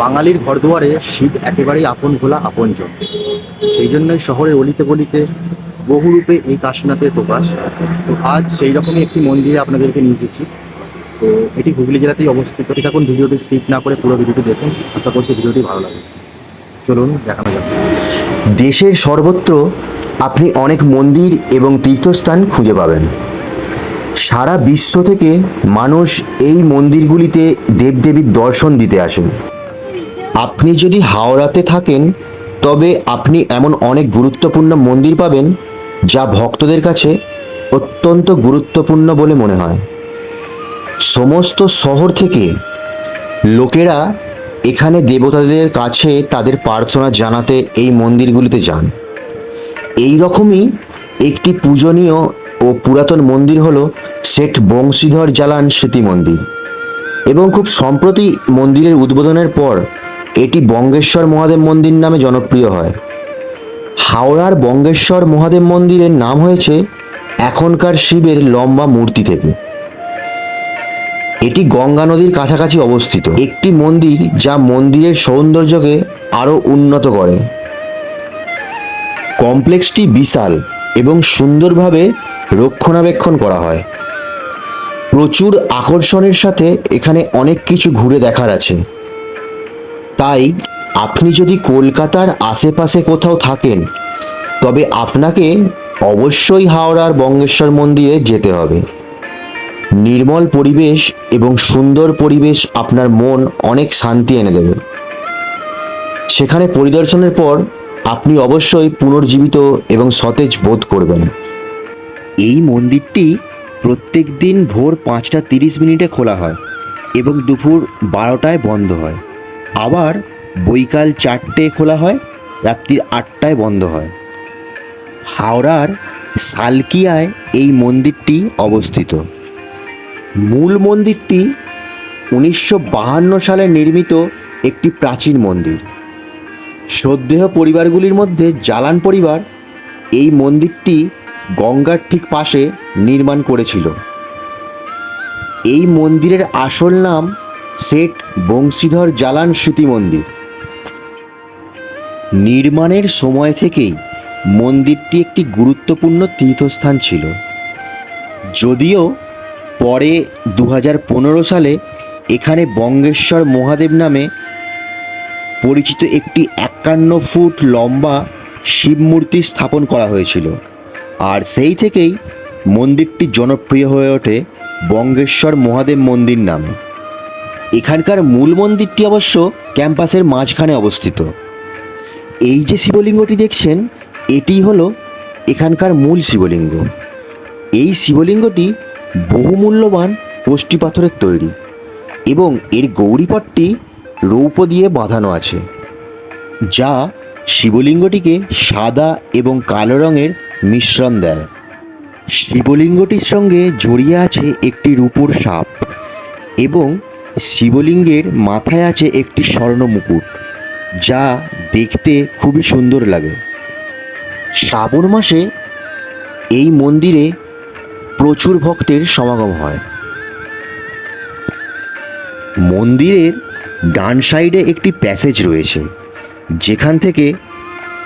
বাঙালির ঘরদুয়ারে শিব একেবারেই আপন ভোলা, আপনজন। সেই জন্যই শহরের অলিতে গলিতে বহুরূপে এই কাশীনাথের প্রকাশ তো আজ সেই রকমই একটি মন্দিরে আপনাদেরকে নিয়ে এসেছি। তো এটি হুগলি জেলাতেই অবস্থিত। এখন ভিডিওটি স্কিপ না করে পুরো ভিডিওটি দেখুন। আশা করছি ভিডিওটি ভালো লাগে চলুন, দেখানো যাক। দেশের সর্বত্র আপনি অনেক মন্দির এবং তীর্থস্থান খুঁজে পাবেন। সারা বিশ্ব থেকে মানুষ এই মন্দিরগুলিতে দেবদেবীর দর্শন দিতে আসেন। আপনি যদি হাওড়াতে থাকেন, তবে আপনি এমন অনেক গুরুত্বপূর্ণ মন্দির পাবেন, যা ভক্তদের কাছে অত্যন্ত গুরুত্বপূর্ণ বলে মনে হয়। সমস্ত শহর থেকে লোকেরা এখানে দেবতাদের কাছে তাদের প্রার্থনা জানাতে এই মন্দিরগুলিতে যান। এই রকমই একটি পূজনীয় ও পুরাতন মন্দির হলো শেঠ বংশীধর জালান স্মৃতি মন্দির। এবং খুব সম্প্রতি মন্দিরের উদ্বোধনের পর এটি বঙ্গেশ্বর মহাদেব মন্দির নামে জনপ্রিয় হয়। হাওড়ার বঙ্গেশ্বর মহাদেব মন্দিরের নাম হয়েছে এখনকার শিবের লম্বা মূর্তি থেকে। এটি গঙ্গা নদীর কাছাকাছি অবস্থিত। একটি মন্দির যা মন্দিরের সৌন্দর্যকে আরও উন্নত করে। কমপ্লেক্সটি বিশাল এবং সুন্দরভাবে রক্ষণাবেক্ষণ করা হয়। প্রচুর আকর্ষণের সাথে এখানে অনেক কিছু ঘুরে দেখার আছে। তাই আপনি যদি কলকাতার আশেপাশে কোথাও থাকেন, তবে আপনাকে অবশ্যই হাওড়ার বঙ্গেশ্বর মন্দিরে যেতে হবে। নির্মল পরিবেশ এবং সুন্দর পরিবেশ আপনার মন অনেক শান্তি এনে দেবে। সেখানে পরিদর্শনের পর আপনি অবশ্যই পুনর্জীবিত এবং সতেজ বোধ করবেন। এই মন্দিরটি প্রত্যেক দিন ভোর পাঁচটা তিরিশ মিনিটে খোলা হয় এবং দুপুর বারোটায় বন্ধ হয়। আবার বৈকাল চারটে খোলা হয় রাত্রি আটটায় বন্ধ হয়। হাওড়ার সালকিয়ায় এই মন্দিরটি অবস্থিত। মূল মন্দিরটি উনিশশো বাহান্ন সালে নির্মিত একটি প্রাচীন মন্দির। শ্রদ্ধেয় পরিবারগুলির মধ্যে জালান পরিবার এই মন্দিরটি গঙ্গার ঠিক পাশে নির্মাণ করেছিল। এই মন্দিরের আসল নাম শেঠ বংশীধর জালান স্মৃতি মন্দির। নির্মাণের সময় থেকেই মন্দিরটি একটি গুরুত্বপূর্ণ তীর্থস্থান ছিল। যদিও পরে দু সালে এখানে বঙ্গেশ্বর মহাদেব নামে পরিচিত একটি একান্ন ফুট লম্বা শিব মূর্তি স্থাপন করা হয়েছিল। আর সেই থেকেই মন্দিরটি জনপ্রিয় হয়ে ওঠে বঙ্গেশ্বর মহাদেব মন্দির নামে। এখানকার মূল মন্দিরটি অবশ্য ক্যাম্পাসের মাঝখানে অবস্থিত। এই যে শিবলিঙ্গটি দেখছেন, এটি হলো এখানকার মূল শিবলিঙ্গ। এই শিবলিঙ্গটি বহুমূল্যবান কোষ্ঠী পাথরের তৈরি এবং এর গৌরীপটটি রৌপ দিয়ে বাঁধানো আছে, যা শিবলিঙ্গটিকে সাদা এবং কালো রঙের মিশ্রণ দেয়। শিবলিঙ্গটির সঙ্গে জড়িয়ে আছে একটি রূপোর সাপ এবং শিবলিঙ্গের মাথায় আছে একটি স্বর্ণ মুকুট, যা দেখতে খুবই সুন্দর লাগে। শ্রাবণ মাসে এই মন্দিরে প্রচুর ভক্তের সমাগম হয়। মন্দিরের ডান সাইডে একটি প্যাসেজ রয়েছে, যেখান থেকে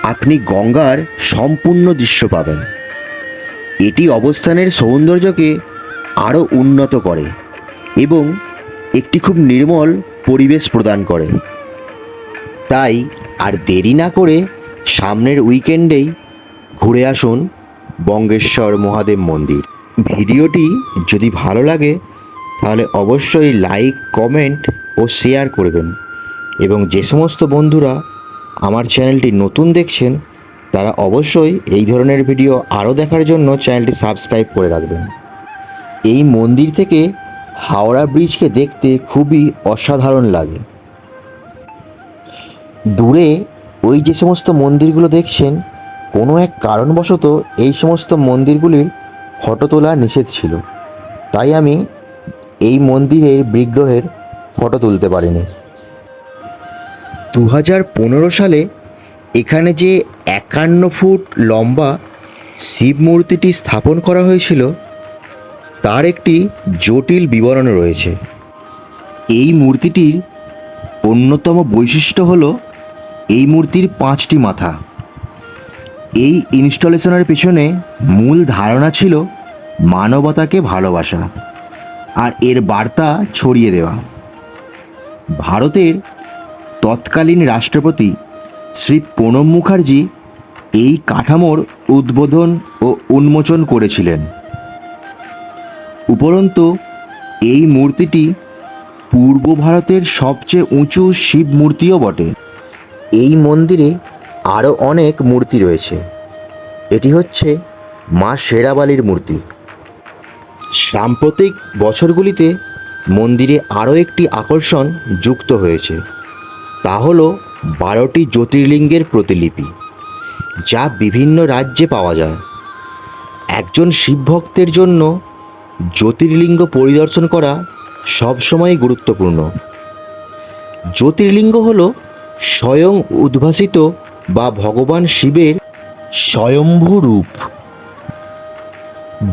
আপনি গঙ্গার সম্পূর্ণ দৃশ্য পাবেন। এটি অবস্থানের সৌন্দর্যকে আরও উন্নত করে এবং একটি খুব নির্মল পরিবেশ প্রদান করে। তাই আর দেরি না করে সামনের উইকেন্ডেই ঘুরে আসুন বঙ্গেশ্বর মহাদেব মন্দির। ভিডিওটি যদি ভালো লাগে, তাহলে অবশ্যই লাইক, কমেন্ট ও শেয়ার করবেন। এবং যে সমস্ত বন্ধুরা আমার চ্যানেলটি নতুন দেখছেন, তারা অবশ্যই এই ধরনের ভিডিও আরও দেখার জন্য চ্যানেলটি সাবস্ক্রাইব করে রাখবেন। এই মন্দির থেকে হাওড়া ব্রিজকে দেখতে খুবই অসাধারণ লাগে। দূরে ওই যে সমস্ত মন্দিরগুলো দেখছেন, কোনো এক কারণবশত এই সমস্ত মন্দিরগুলির ফটো তোলা নিষেধ ছিল। তাই আমি এই মন্দিরের বিগ্রহের ফটো তুলতে পারিনি। দু হাজার পনেরো সালে এখানে যে একান্ন ফুট লম্বা শিব মূর্তিটি স্থাপন করা হয়েছিল তার একটি জটিল বিবরণ রয়েছে। এই মূর্তিটির অন্যতম বৈশিষ্ট্য হল এই মূর্তির পাঁচটি মাথা। এই ইনস্টলেশনের পেছনে মূল ধারণা ছিল মানবতাকে ভালোবাসা আর এর বার্তা ছড়িয়ে দেওয়া। ভারতের তৎকালীন রাষ্ট্রপতি শ্রী প্রণব মুখার্জি এই কাঠামোর উদ্বোধন ও উন্মোচন করেছিলেন। উপরন্তু, এই মূর্তিটি পূর্ব ভারতের সবচেয়ে উঁচু শিব মূর্তিও বটে। এই মন্দিরে আরও অনেক মূর্তি রয়েছে। এটি হচ্ছে মা শেরাবালির মূর্তি। সাম্প্রতিক বছরগুলিতে মন্দিরে আরও একটি আকর্ষণ যুক্ত হয়েছে। তা হল বারোটি জ্যোতির্লিঙ্গের প্রতিলিপি, যা বিভিন্ন রাজ্যে পাওয়া যায়। একজন শিব ভক্তের জন্য জ্যোতির্লিঙ্গ পরিদর্শন করা সবসময় গুরুত্বপূর্ণ। জ্যোতির্লিঙ্গ হল স্বয়ং উদ্ভাসিত বা ভগবান শিবের স্বয়ম্ভু রূপ।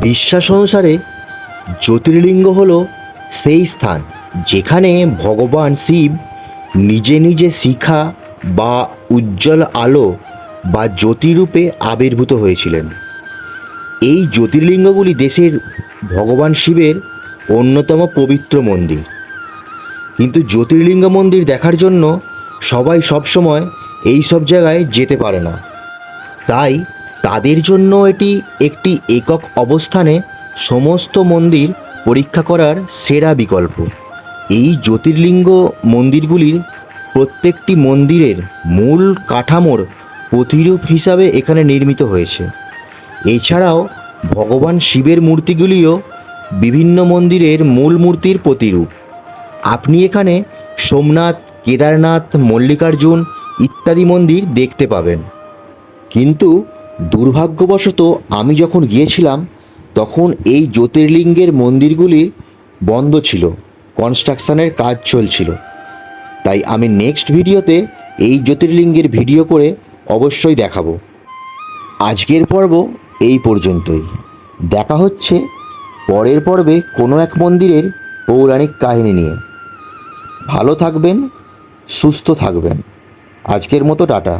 বিশ্বাস অনুসারে জ্যোতির্লিঙ্গ হল সেই স্থান যেখানে ভগবান শিব নিজে নিজে শিখা বা উজ্জ্বল আলো বা জ্যোতিরূপে আবির্ভূত হয়েছিলেন। এই জ্যোতির্লিঙ্গগুলি দেশের ভগবান শিবের অন্যতম পবিত্র মন্দির। কিন্তু জ্যোতির্লিঙ্গ মন্দির দেখার জন্য সবাই সবসময় এই সব জায়গায় যেতে পারে না। তাই তাদের জন্য এটি একটি একক অবস্থানে সমস্ত মন্দির পরীক্ষা করার সেরা বিকল্প। এই জ্যোতির্লিঙ্গ মন্দিরগুলির প্রত্যেকটি মন্দিরের মূল কাঠামোর প্রতিরূপ হিসাবে এখানে নির্মিত হয়েছে। এছাড়াও ভগবান শিবের মূর্তিগুলিও বিভিন্ন মন্দিরের মূল মূর্তির প্রতিরূপ। আপনি এখানে সোমনাথ, কেদারনাথ, মল্লিকার্জুন ইত্যাদি মন্দির দেখতে পাবেন। কিন্তু দুর্ভাগ্যবশত আমি যখন গিয়েছিলাম, তখন এই জ্যোতির্লিঙ্গের মন্দিরগুলি বন্ধ ছিল, কনস্ট্রাকশনের কাজ চলছিল। তাই আমি নেক্সট ভিডিওতে এই জ্যোতির্লিঙ্গের ভিডিও করে অবশ্যই দেখাবো। আজকের পর্ব এই পর্যন্তই। দেখা হচ্ছে পরের পর্বে কোনো এক মন্দিরের পৌরাণিক কাহিনী নিয়ে। ভালো থাকবেন, সুস্থ থাকবেন। আজকের মতো টাটা।